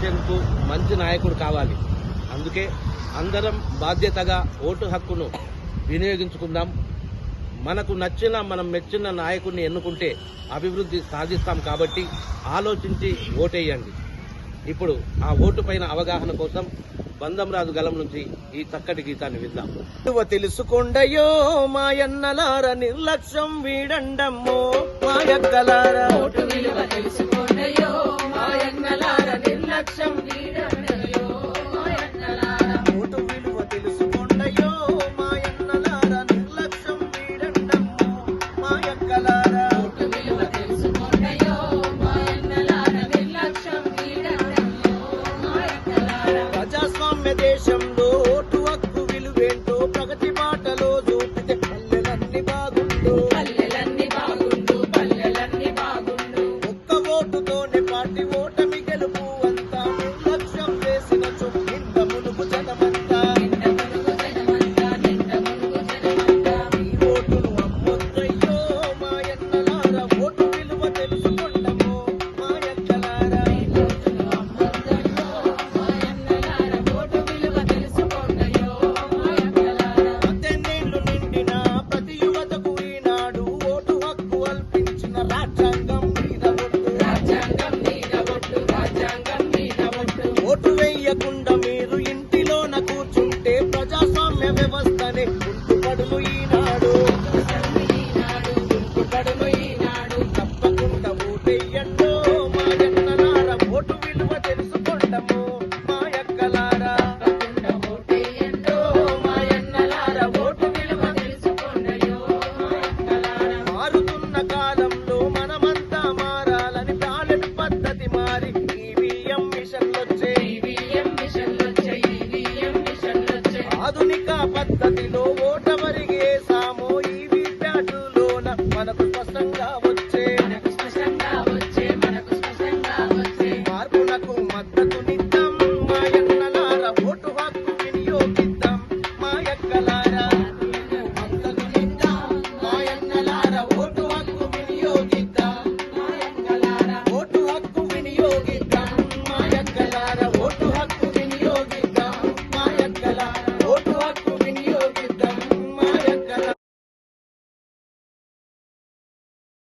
రాజ్యంకు మంచి నాయకుడు కావాలి. అందుకే అందరం బాధ్యతగా ఓటు హక్కును వినియోగించుకుందాం. మనకు నచ్చిన మనం మెచ్చిన నాయకుడిని ఎన్నుకుంటే అభివృద్ధి సాధిస్తాం కాబట్టి ఆలోచించి ఓటేయండి. ఇప్పుడు ఆ ఓటు పైన అవగాహన కోసం బందంరాజు గలం నుంచి ఈ చక్కటి గీతాన్ని విందాం. మా మాయన్నలార నిర్లక్ష్యం వీడండమ్మో. మాయక్కలార ఓటు ప్రజాస్వామ్య దేశంలో ఓటు హక్కు విలువేంటో ప్రగతి తెలియకుండా మీరు ఇంటిలోన కూర్చుంటే ప్రజాస్వామ్య వ్యవస్థనే. ఉంటుపడులు ఈనాడు.